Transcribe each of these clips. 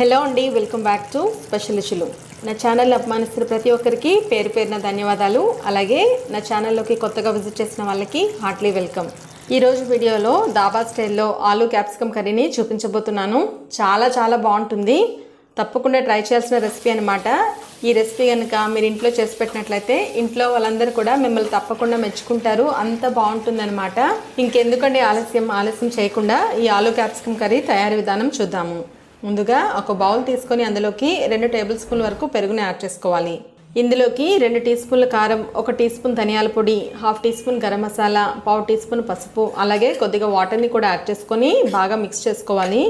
Hello అండి welcome back to special నా channel అభిమానిస్తున్న ప్రతి ఒక్కరికి పేరు పేరున ధన్యవాదాలు. అలాగే నా ఛానల్లోకి కొత్తగా విజిట్ చేసిన వాళ్ళకి హార్ట్లీ వెల్కమ్. ఈరోజు వీడియోలో దాబా స్టైల్లో ఆలు క్యాప్సికమ్ కర్రీని చూపించబోతున్నాను. చాలా చాలా బాగుంటుంది. తప్పకుండా ట్రై చేయాల్సిన రెసిపీ అనమాట ఈ రెసిపీ కనుక మీరు ఇంట్లో చేసి పెట్టినట్లయితే ఇంట్లో వాళ్ళందరూ కూడా మిమ్మల్ని తప్పకుండా మెచ్చుకుంటారు. అంత బాగుంటుందన్నమాట. ఇంకెందుకండి ఆలస్యం? ఆలస్యం చేయకుండా ఈ ఆలు క్యాప్సికమ్ కర్రీ తయారీ విధానం చూద్దాము. ముందుగా ఒక బౌల్ తీసుకొని అందులోకి రెండు టేబుల్ స్పూన్ వరకు పెరుగుని యాడ్ చేసుకోవాలి. ఇందులోకి రెండు టీ స్పూన్ల కారం ఒక టీ స్పూన్ ధనియాల పొడి half teaspoon garam masala పావు టీ స్పూన్ పసుపు అలాగే కొద్దిగా వాటర్ని కూడా యాడ్ చేసుకొని బాగా మిక్స్ చేసుకోవాలి.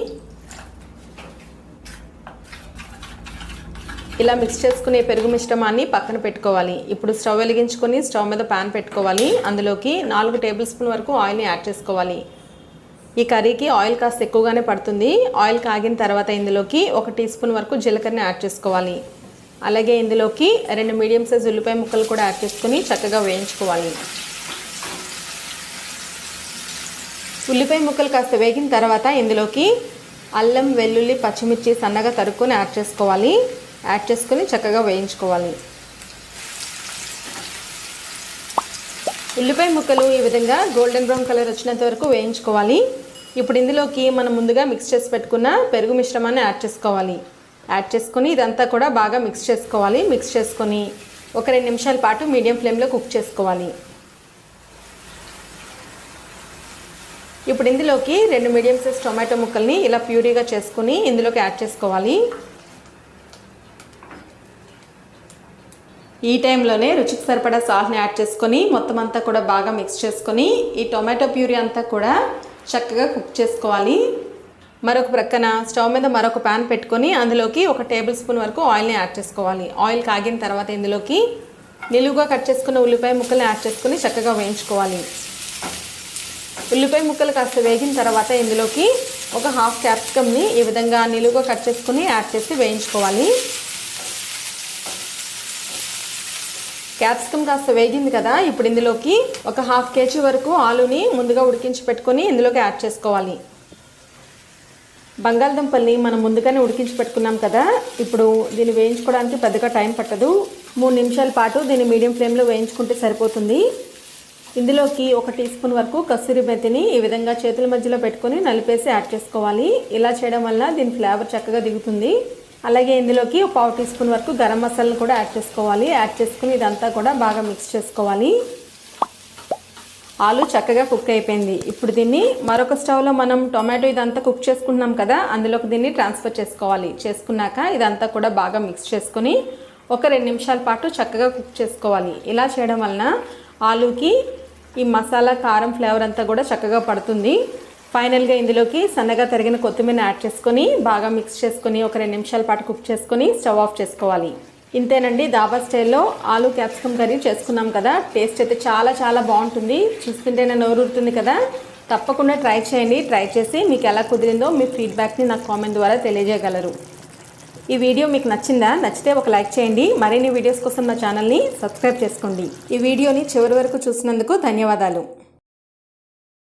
ఇలా మిక్స్ చేసుకునే పెరుగు మిశ్రమాన్ని పక్కన పెట్టుకోవాలి. ఇప్పుడు స్టవ్ వెలిగించుకొని స్టవ్ మీద ప్యాన్ పెట్టుకోవాలి. అందులోకి నాలుగు టేబుల్ స్పూన్ వరకు ఆయిల్ని యాడ్ చేసుకోవాలి. ఈ కర్రీకి ఆయిల్ కాస్త ఎక్కువగానే పడుతుంది. ఆయిల్ కాగిన తర్వాత ఇందులోకి ఒక టీ స్పూన్ వరకు జీలకర్రని యాడ్ చేసుకోవాలి. అలాగే ఇందులోకి రెండు మీడియం సైజ్ ఉల్లిపాయ ముక్కలు కూడా యాడ్ చేసుకొని చక్కగా వేయించుకోవాలి. ఉల్లిపాయ ముక్కలు కాస్త వేగిన తర్వాత ఇందులోకి అల్లం వెల్లుల్లి పచ్చిమిర్చి సన్నగా తరుక్కొని యాడ్ చేసుకోవాలి. యాడ్ చేసుకొని చక్కగా వేయించుకోవాలి. ఉల్లిపాయ ముక్కలు ఈ విధంగా గోల్డెన్ బ్రౌన్ కలర్ వచ్చినంత వరకు వేయించుకోవాలి. ఇప్పుడు ఇందులోకి మనం ముందుగా మిక్స్ చేసి పెట్టుకున్న పెరుగు మిశ్రమాన్ని యాడ్ చేసుకోవాలి. యాడ్ చేసుకొని ఇదంతా కూడా బాగా మిక్స్ చేసుకోవాలి. మిక్స్ చేసుకొని ఒక రెండు నిమిషాల పాటు మీడియం ఫ్లేమ్లో కుక్ చేసుకోవాలి. ఇప్పుడు ఇందులోకి రెండు మీడియం సైజ్ టొమాటో ముక్కల్ని ఇలా ప్యూరీగా చేసుకుని ఇందులోకి యాడ్ చేసుకోవాలి. ఈ టైంలోనే రుచికి సరిపడా సాల్ట్ని యాడ్ చేసుకొని మొత్తం అంతా కూడా బాగా మిక్స్ చేసుకొని ఈ టొమాటో ప్యూరీ అంతా కూడా చక్కగా కుక్ చేసుకోవాలి. మరొక ప్రక్కన స్టవ్ మీద మరొక ప్యాన్ పెట్టుకొని అందులోకి ఒక టేబుల్ స్పూన్ వరకు ఆయిల్ని యాడ్ చేసుకోవాలి. ఆయిల్ కాగిన తర్వాత ఇందులోకి నిలువుగా కట్ చేసుకున్న ఉల్లిపాయ ముక్కల్ని యాడ్ చేసుకొని చక్కగా వేయించుకోవాలి. ఉల్లిపాయ ముక్కలు కాస్త వేగిన తర్వాత ఇందులోకి ఒక హాఫ్ క్యాప్సికమ్ని ఈ విధంగా నిలువుగా కట్ చేసుకుని యాడ్ చేసి వేయించుకోవాలి. క్యాప్సికమ్ కాస్త వేగింది కదా ఇప్పుడు ఇందులోకి ఒక హాఫ్ కేజీ వరకు ఆలుని ముందుగా ఉడికించి పెట్టుకొని ఇందులోకి యాడ్ చేసుకోవాలి. బంగాళదుంపల్ని మనం ముందుగానే ఉడికించి పెట్టుకున్నాం కదా ఇప్పుడు దీన్ని వేయించుకోవడానికి పెద్దగా టైం పట్టదు. మూడు నిమిషాల పాటు దీన్ని మీడియం ఫ్లేమ్లో వేయించుకుంటే సరిపోతుంది. ఇందులోకి ఒక టీ స్పూన్ వరకు కస్తూరి మెత్తిని ఈ విధంగా చేతుల మధ్యలో పెట్టుకొని నలిపేసి యాడ్ చేసుకోవాలి. ఇలా చేయడం వల్ల దీని ఫ్లేవర్ చక్కగా దిగుతుంది. అలాగే ఇందులోకి ఒక పావు టీ స్పూన్ వరకు గరం మసాలాను కూడా యాడ్ చేసుకోవాలి. యాడ్ చేసుకుని ఇదంతా కూడా బాగా మిక్స్ చేసుకోవాలి. ఆలు చక్కగా కుక్ అయిపోయింది. ఇప్పుడు దీన్ని మరొక స్టవ్లో మనం టొమాటో ఇదంతా కుక్ చేసుకుంటున్నాం కదా అందులోకి దీన్ని ట్రాన్స్ఫర్ చేసుకోవాలి. చేసుకున్నాక ఇదంతా కూడా బాగా మిక్స్ చేసుకొని ఒక రెండు నిమిషాల పాటు చక్కగా కుక్ చేసుకోవాలి. ఇలా చేయడం వలన ఆలుకి ఈ మసాలా కారం ఫ్లేవర్ అంతా కూడా చక్కగా పడుతుంది. ఫైనల్గా ఇందులోకి సన్నగా తరిగిన కొత్తిమీర యాడ్ చేసుకొని బాగా మిక్స్ చేసుకొని ఒక రెండు నిమిషాల పాటు కుక్ చేసుకొని స్టవ్ ఆఫ్ చేసుకోవాలి. ఇంతేనండి దాబా స్టైల్లో ఆలు క్యాప్సికమ్ కర్రీ చేసుకున్నాం కదా. టేస్ట్ అయితే చాలా చాలా బాగుంటుంది. చూస్తుంటేనే నోరుతుంది కదా. తప్పకుండా ట్రై చేయండి. ట్రై చేసి మీకు ఎలా కుదిరిందో మీ ఫీడ్బ్యాక్ని నాకు కామెంట్ ద్వారా తెలియజేయగలరు. ఈ వీడియో మీకు నచ్చిందా? నచ్చితే ఒక లైక్ చేయండి. మరిన్ని వీడియోస్ కోసం నా ఛానల్ని సబ్స్క్రైబ్ చేసుకోండి. ఈ వీడియోని చివరి వరకు చూసినందుకు ధన్యవాదాలు.